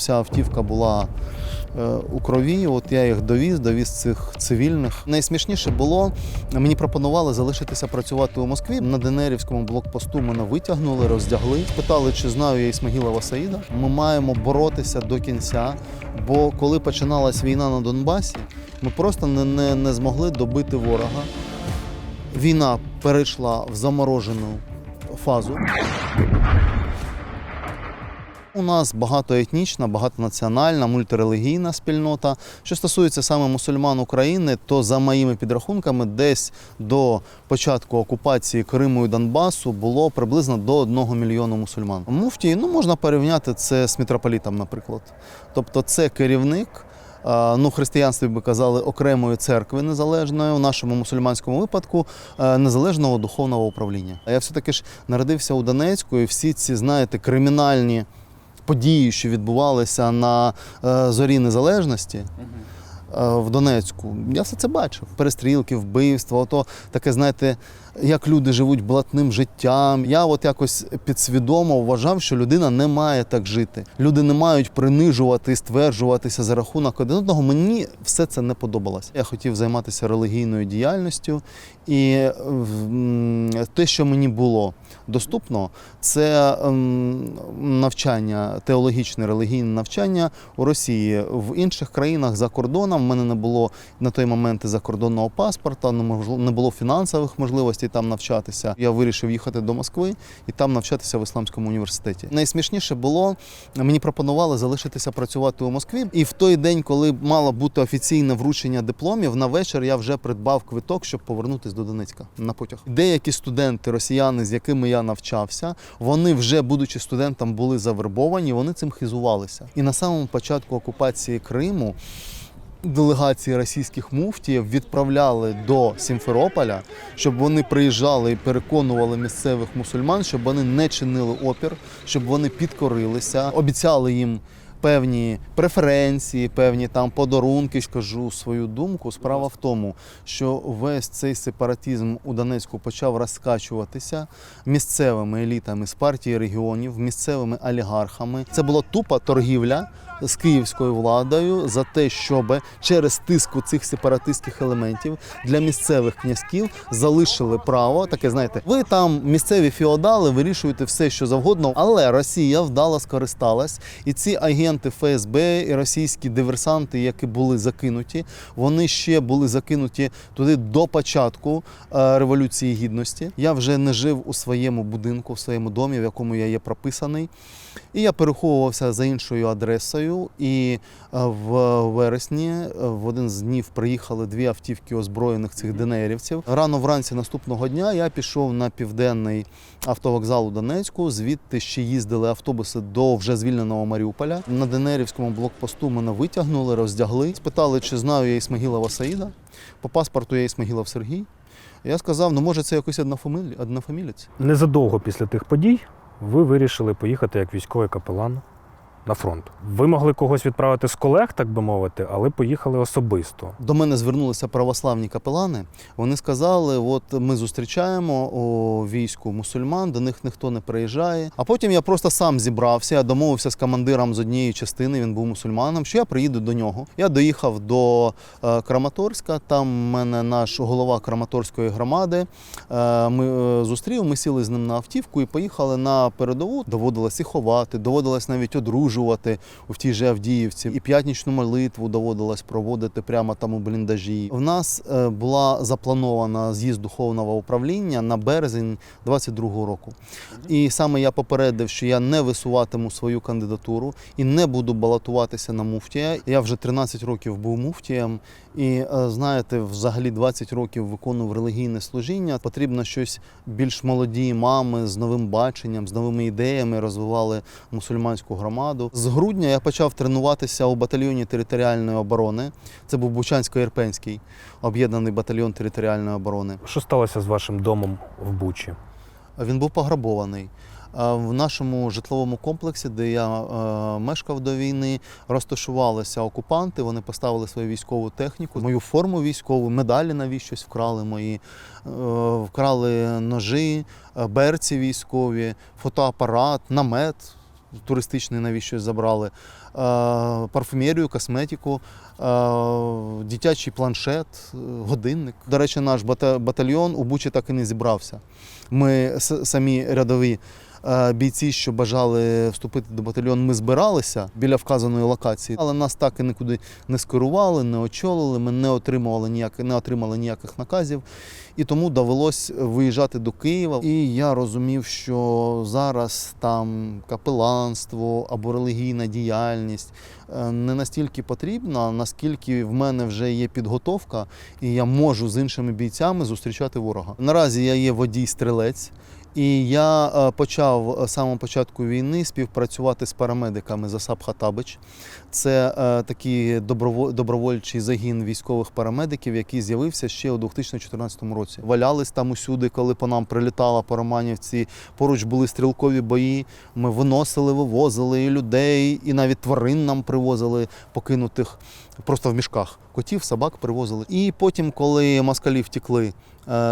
Вся автівка була е, у крові. От я їх довіз, довіз цих цивільних. Найсмішніше було, мені пропонували залишитися працювати у Москві. На Денерівському блокпосту мене витягнули, роздягли. Спитали, чи знаю я Ісмагіла Саїда. Ми маємо боротися до кінця. Бо коли починалась війна на Донбасі, ми просто не, не, не змогли добити ворога. Війна перейшла в заморожену фазу. У нас багатоетнічна, багатонаціональна, мультирелігійна спільнота. Що стосується саме мусульман України, то за моїми підрахунками, десь до початку окупації Криму і Донбасу було приблизно до 1 мільйону мусульман. Муфтій, ну можна порівняти це з митрополітом, наприклад. Тобто, це керівник. Ну, християнстві би казали окремої церкви незалежної, у нашому мусульманському випадку е, незалежного духовного управління. А я все-таки ж народився у Донецьку, і всі ці, знаєте, кримінальні події, що відбувалися на е, зорі незалежності в Донецьку, я все це бачив. Перестрілки, вбивства, ото таке, знаєте, як люди живуть блатним життям. Я от якось підсвідомо вважав, що людина не має так жити. Люди не мають принижувати, стверджуватися за рахунок один одного. Мені все це не подобалось. Я хотів займатися релігійною діяльністю, і е, те, що мені було доступно, це ем, навчання, теологічне релігійне навчання у Росії. В інших країнах за кордоном в мене не було на той момент закордонного паспорта, не можливо- не було фінансових можливостей там навчатися. Я вирішив їхати до Москви і там навчатися в ісламському університеті. Найсмішніше було, мені пропонували залишитися працювати у Москві. І в той день, коли мало бути офіційне вручення дипломів, на вечір я вже придбав квиток, щоб повернутися до Донецька на потяг. Деякі студенти, росіяни, з якими я навчався, вони вже, будучи студентом, були завербовані, вони цим хизувалися. І на самому початку окупації Криму. Делегації російських муфтіїв відправляли до Сімферополя, щоб вони приїжджали і переконували місцевих мусульман, щоб вони не чинили опір, щоб вони підкорилися, обіцяли їм певні преференції, певні там подарунки. Скажу свою думку. Справа в тому, що весь цей сепаратизм у Донецьку почав розкачуватися місцевими елітами з партії регіонів, місцевими олігархами. Це була тупа торгівля з київською владою за те, щоб через тиску цих сепаратистських елементів для місцевих князьків залишили право. Таке знаєте, ви там місцеві феодали вирішуєте все, що завгодно, але Росія вдало скористалась, і ці агенти ФСБ і російські диверсанти, які були закинуті, вони ще були закинуті туди до початку е, революції гідності. Я вже не жив у своєму будинку, в своєму домі, в якому я є прописаний. І я переховувався за іншою адресою. І е, в вересні, е, в один з днів, приїхали дві автівки озброєних цих денерівців. Рано вранці наступного дня я пішов на південний автовокзал у Донецьку. Звідти ще їздили автобуси до вже звільненого Маріуполя. На Денерівському блокпосту мене витягнули, роздягли. Спитали, чи знаю я Ісмагіла Саїда. По паспорту я Ісмагілов Сергій. Я сказав, ну може це однофамілі... однофамілець. Незадовго після тих подій ви вирішили поїхати як військовий капелан на фронт. Ви могли когось відправити з колег, так би мовити, але поїхали особисто. До мене звернулися православні капелани. Вони сказали: от ми зустрічаємо у війську мусульман, до них ніхто не приїжджає. А потім я просто сам зібрався. Я домовився з командиром з однієї частини. Він був мусульманом. Що я приїду до нього. Я доїхав до е, Краматорська. Там мене наш голова Краматорської громади. Е, ми е, зустрів. Ми сіли з ним на автівку і поїхали на передову. Доводилось і ховати, доводилось навіть одружувати в тій же Авдіївці. І п'ятнічну молитву доводилось проводити прямо там у бліндажі. В нас е, була запланована з'їзд духовного управління на березень 22-го року. І саме я попередив, що я не висуватиму свою кандидатуру і не буду балотуватися на муфтія. Я вже 13 років був муфтієм, і е, знаєте, взагалі 20 років виконував релігійне служіння. Потрібно щось більш молоді мами з новим баченням, з новими ідеями розвивали мусульманську громаду. З грудня я почав тренуватися у батальйоні територіальної оборони. Це був Бучансько-Ірпенський об'єднаний батальйон територіальної оборони. Що сталося з вашим домом в Бучі? Він був пограбований. В нашому житловому комплексі, де я е, мешкав до війни, розташувалися окупанти. Вони поставили свою військову техніку, мою форму військову, медалі навіщось вкрали мої, е, вкрали ножі, е, берці військові, фотоапарат, намет. Туристичний навіщо забрали, е, парфумерію, косметику, е, дитячий планшет, е, годинник. До речі, наш батальйон у Бучі так і не зібрався. Ми самі рядові бійці, що бажали вступити до батальйону, ми збиралися біля вказаної локації, але нас так і нікуди не скерували, не очолили. Ми не отримували ніяк, не отримали ніяких наказів. І тому довелось виїжджати до Києва. І я розумів, що зараз там капеланство або релігійна діяльність е, не настільки потрібна, наскільки в мене вже є підготовка, і я можу з іншими бійцями зустрічати ворога. Наразі я є водій-стрілець. І я е, почав з самого початку війни співпрацювати з парамедиками Засаб Хатабич. Це е, такий доброво- добровольчий загін військових парамедиків, який з'явився ще у 2014 році. Валялись там усюди, коли по нам прилітала по Романівці. Поруч були стрілкові бої. Ми виносили, вивозили і людей, і навіть тварин нам привозили покинутих просто в мішках. Котів, собак привозили. І потім, коли москалі втекли е,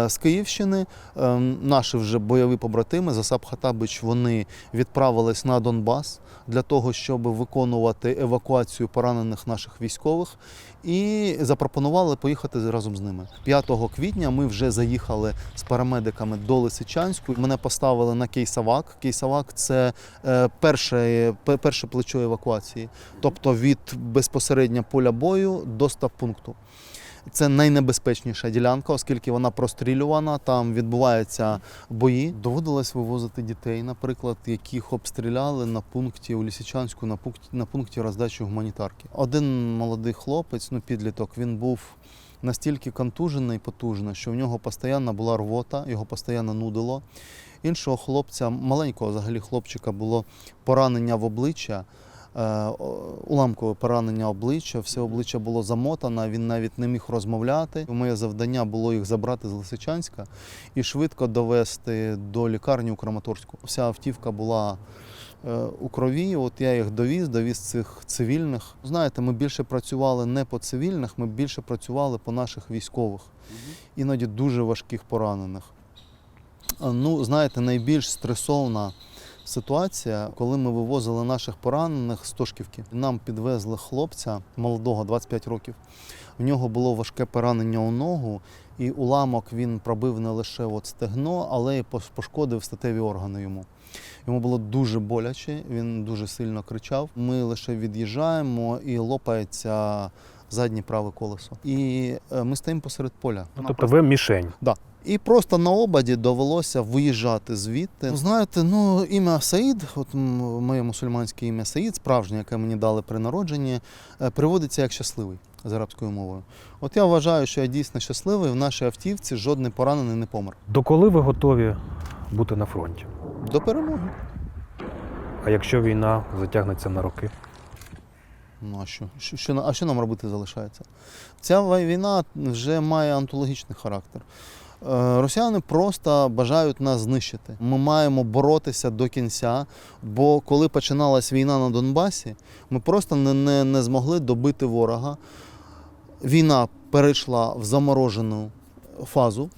з Київщини, е, наші вже бойові побратими Засаб Хатабич вони відправились на Донбас для того, щоб виконувати евакуацію поранених наших військових, і запропонували поїхати разом з ними. 5 квітня ми вже заїхали з парамедиками до Лисичанську. Мене поставили на Кейсавак. Кейсавак це е, перше, перше плечо евакуації, тобто від безпосередньо поля бою до стаб-пункту. Це найнебезпечніша ділянка, оскільки вона прострілювана, там відбуваються бої. Доводилось вивозити дітей, наприклад, яких обстріляли на пункті у Лісичанську, на пункті, на пункті роздачі гуманітарки. Один молодий хлопець, ну підліток, він був настільки контужений потужно, що в нього постійно була рвота, його постійно нудило. Іншого хлопця, маленького взагалі хлопчика, було поранення в обличчя. Е, Уламкове поранення обличчя, все обличчя було замотане, він навіть не міг розмовляти. Моє завдання було їх забрати з Лисичанська і швидко довести до лікарні у Краматорську. Вся автівка була е, у крові. От я їх довіз, довіз цих цивільних. Знаєте, ми більше працювали не по цивільних, ми більше працювали по наших військових, іноді дуже важких поранених. Ну, знаєте, найбільш стресовна ситуація, коли ми вивозили наших поранених з Тошківки. Нам підвезли хлопця молодого, 25 років. В нього було важке поранення у ногу, і уламок він пробив не лише от стегно, але й пошкодив статеві органи йому. Йому було дуже боляче, він дуже сильно кричав. Ми лише від'їжджаємо і лопається заднє праве колесо. І е, ми стоїмо посеред поля. Ну, тобто ви мішень. І просто на обаді довелося виїжджати звідти. Знаєте, ну ім'я Саїд, от моє мусульманське ім'я Саїд, справжнє, яке мені дали при народженні, е, переводиться як щасливий з арабською мовою. От я вважаю, що я дійсно щасливий. В нашій автівці жодний поранений не помер. Доколи ви готові бути на фронті? До перемоги. А якщо війна затягнеться на роки? Ну а що? Що, що, а що нам робити залишається? Ця війна вже має антологічний характер. Е, Росіяни просто бажають нас знищити. Ми маємо боротися до кінця, бо коли починалась війна на Донбасі, ми просто не, не, не змогли добити ворога. Війна перейшла в заморожену фазу.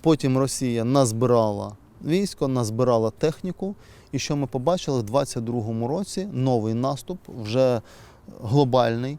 Потім Росія назбирала військо, назбирала техніку. І що ми побачили в 22-му році новий наступ, вже глобальний,